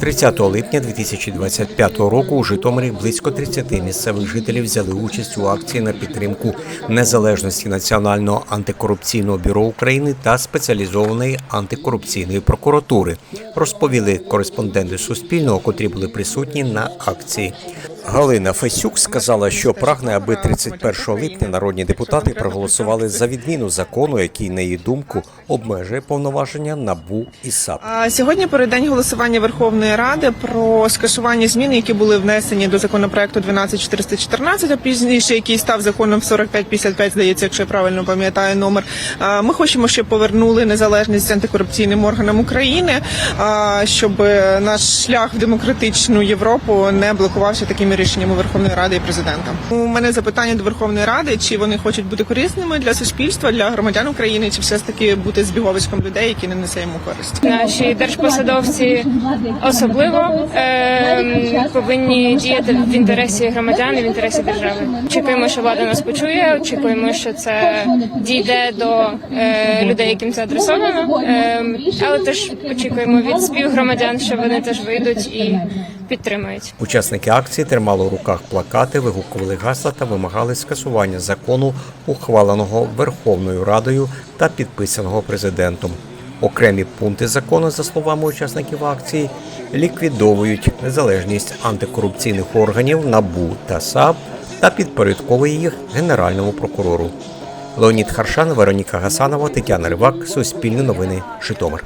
30 липня 2025 року у Житомирі близько 30 місцевих жителів взяли участь у акції на підтримку незалежності Національного антикорупційного бюро України та спеціалізованої антикорупційної прокуратури, розповіли кореспонденти Суспільного, котрі були присутні на акції. Галина Фесюк сказала, що прагне, аби 31 липня народні депутати проголосували за відміну закону, який, на її думку, обмежує повноваження НАБУ і САП. Сьогодні переддень голосування Верховної Ради про скасування змін, які були внесені до законопроекту 12414, а пізніше який став законом 4555, здається, якщо я правильно пам'ятаю номер. Ми хочемо, щоб повернули незалежність антикорупційним органам України, щоб наш шлях в демократичну Європу не блокувався такими рішеннями Верховної Ради і президента. У мене запитання до Верховної Ради: чи вони хочуть бути корисними для суспільства, для громадян України, чи все ж таки бути збіговиськом людей, які не несе йому користь. Наші держпосадовці особливо е, повинні діяти в інтересі громадян і в інтересі держави. Очікуємо, що влада нас почує. Очікуємо, що це дійде до е, людей, яким це адресовано. Е, але теж очікуємо від співгромадян, що вони теж вийдуть і підтримають. Учасники акції тримали у руках плакати, вигукували гасла та вимагали скасування закону, ухваленого Верховною Радою та підписаного президентом. Окремі пункти закону, за словами учасників акції, ліквідовують незалежність антикорупційних органів НАБУ та САП та підпорядковує їх генеральному прокурору. Леонід Харшан, Вероніка Гасанова, Тетяна Ривак, Суспільне новини, Житомир.